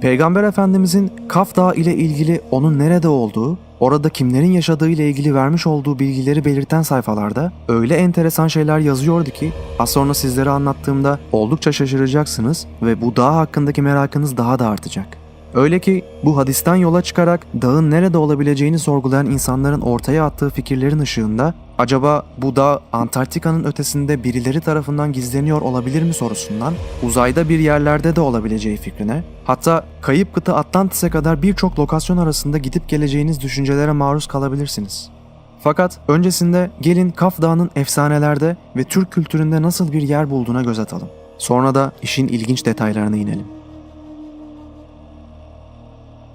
Peygamber Efendimizin Kaf Dağı ile ilgili onun nerede olduğu, orada kimlerin yaşadığı ile ilgili vermiş olduğu bilgileri belirten sayfalarda öyle enteresan şeyler yazıyordu ki az sonra sizlere anlattığımda oldukça şaşıracaksınız ve bu dağ hakkındaki merakınız daha da artacak. Öyle ki bu hadisten yola çıkarak dağın nerede olabileceğini sorgulayan insanların ortaya attığı fikirlerin ışığında acaba bu dağ Antarktika'nın ötesinde birileri tarafından gizleniyor olabilir mi sorusundan uzayda bir yerlerde de olabileceği fikrine hatta kayıp kıta Atlantis'e kadar birçok lokasyon arasında gidip geleceğiniz düşüncelere maruz kalabilirsiniz. Fakat öncesinde gelin Kaf Dağı'nın efsanelerde ve Türk kültüründe nasıl bir yer bulduğuna göz atalım. Sonra da işin ilginç detaylarına inelim.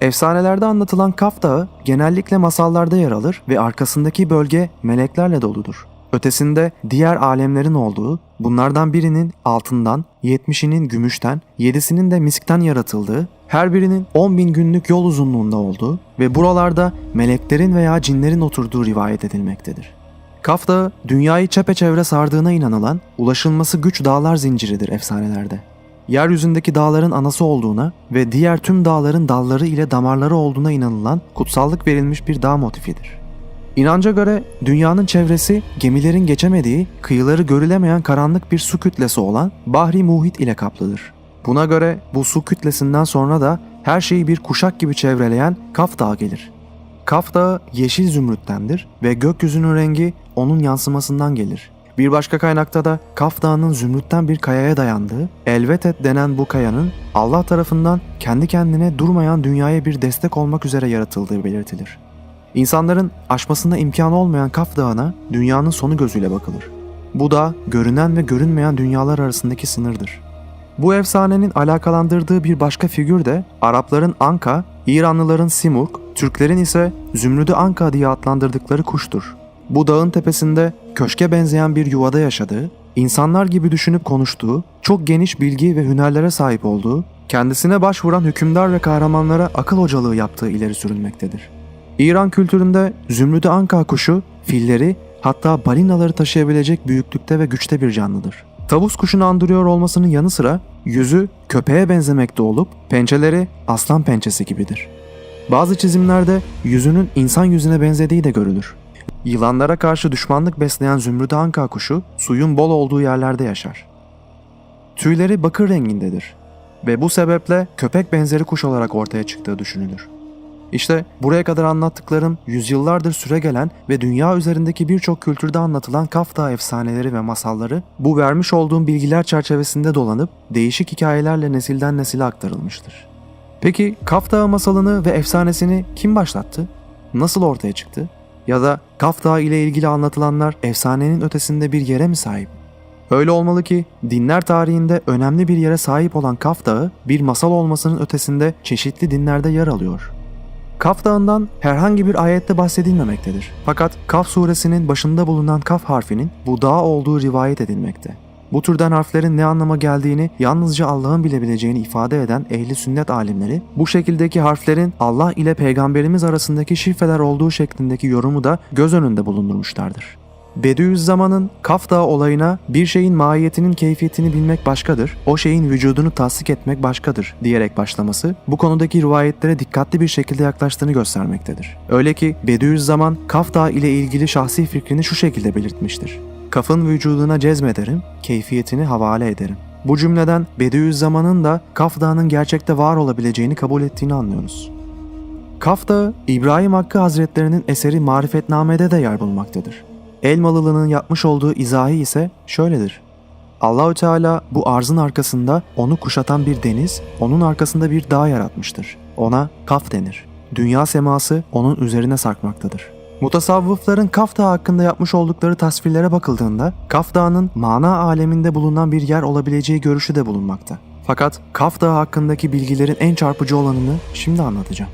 Efsanelerde anlatılan Kaf Dağı genellikle masallarda yer alır ve arkasındaki bölge meleklerle doludur. Ötesinde diğer alemlerin olduğu, bunlardan birinin altından, 70'inin gümüşten, 7'sinin de miskten yaratıldığı, her birinin 10 bin günlük yol uzunluğunda olduğu ve buralarda meleklerin veya cinlerin oturduğu rivayet edilmektedir. Kaf Dağı, dünyayı çepeçevre sardığına inanılan, ulaşılması güç dağlar zinciridir efsanelerde yeryüzündeki dağların anası olduğuna ve diğer tüm dağların dalları ile damarları olduğuna inanılan kutsallık verilmiş bir dağ motifidir. İnanca göre dünyanın çevresi gemilerin geçemediği, kıyıları görülemeyen karanlık bir su kütlesi olan Bahri Muhit ile kaplıdır. Buna göre bu su kütlesinden sonra da her şeyi bir kuşak gibi çevreleyen Kaf Dağı gelir. Kaf Dağı yeşil zümrüttendir ve gökyüzünün rengi onun yansımasından gelir. Bir başka kaynakta da Kaf Dağı'nın zümrütten bir kayaya dayandığı, Elvetet denen bu kayanın Allah tarafından kendi kendine durmayan dünyaya bir destek olmak üzere yaratıldığı belirtilir. İnsanların aşmasına imkanı olmayan Kaf Dağı'na dünyanın sonu gözüyle bakılır. Bu da görünen ve görünmeyen dünyalar arasındaki sınırdır. Bu efsanenin alakalandırdığı bir başka figür de Arapların Anka, İranlıların Simurg, Türklerin ise Zümrüdü Anka diye adlandırdıkları kuştur. Bu dağın tepesinde köşke benzeyen bir yuvada yaşadığı, insanlar gibi düşünüp konuştuğu, çok geniş bilgi ve hünerlere sahip olduğu, kendisine başvuran hükümdar ve kahramanlara akıl hocalığı yaptığı ileri sürülmektedir. İran kültüründe Zümrüdü Anka kuşu, filleri hatta balinaları taşıyabilecek büyüklükte ve güçte bir canlıdır. Tavus kuşunu andırıyor olmasının yanı sıra yüzü köpeğe benzemekte olup pençeleri aslan pençesi gibidir. Bazı çizimlerde yüzünün insan yüzüne benzediği de görülür. Yılanlara karşı düşmanlık besleyen zümrüt anka kuşu suyun bol olduğu yerlerde yaşar. Tüyleri bakır rengindedir ve bu sebeple köpek benzeri kuş olarak ortaya çıktığı düşünülür. İşte buraya kadar anlattıklarım yüzyıllardır süregelen ve dünya üzerindeki birçok kültürde anlatılan Kaf Dağı efsaneleri ve masalları bu vermiş olduğum bilgiler çerçevesinde dolanıp değişik hikayelerle nesilden nesile aktarılmıştır. Peki Kaf Dağı masalını ve efsanesini kim başlattı? Nasıl ortaya çıktı? Ya da Kaf Dağı ile ilgili anlatılanlar efsanenin ötesinde bir yere mi sahip? Öyle olmalı ki dinler tarihinde önemli bir yere sahip olan Kaf Dağı bir masal olmasının ötesinde çeşitli dinlerde yer alıyor. Kaf Dağı'ndan herhangi bir ayette bahsedilmemektedir. Fakat Kaf suresinin başında bulunan Kaf harfinin bu dağ olduğu rivayet edilmekte. Bu türden harflerin ne anlama geldiğini yalnızca Allah'ın bilebileceğini ifade eden ehli sünnet alimleri bu şekildeki harflerin Allah ile peygamberimiz arasındaki şifreler olduğu şeklindeki yorumu da göz önünde bulundurmuşlardır. Bediüzzaman'ın Kaf Dağı olayına bir şeyin mahiyetinin keyfiyetini bilmek başkadır, o şeyin vücudunu tasdik etmek başkadır diyerek başlaması bu konudaki rivayetlere dikkatli bir şekilde yaklaştığını göstermektedir. Öyle ki Bediüzzaman Kaf Dağı ile ilgili şahsi fikrini şu şekilde belirtmiştir. Kafın vücuduna cezmederim, keyfiyetini havale ederim. Bu cümleden Bediüzzaman'ın da Kaf Dağı'nın gerçekte var olabileceğini kabul ettiğini anlıyoruz. Kaf Dağı, İbrahim Hakkı Hazretlerinin eseri Marifetname'de de yer bulmaktadır. Elmalılı'nın yapmış olduğu izahi ise şöyledir. Allahü Teala bu arzın arkasında onu kuşatan bir deniz, onun arkasında bir dağ yaratmıştır. Ona Kaf denir. Dünya seması onun üzerine sarkmaktadır. Mutasavvıfların Kaf Dağı hakkında yapmış oldukları tasvirlere bakıldığında Kaf Dağı'nın mana aleminde bulunan bir yer olabileceği görüşü de bulunmakta. Fakat Kaf Dağı hakkındaki bilgilerin en çarpıcı olanını şimdi anlatacağım.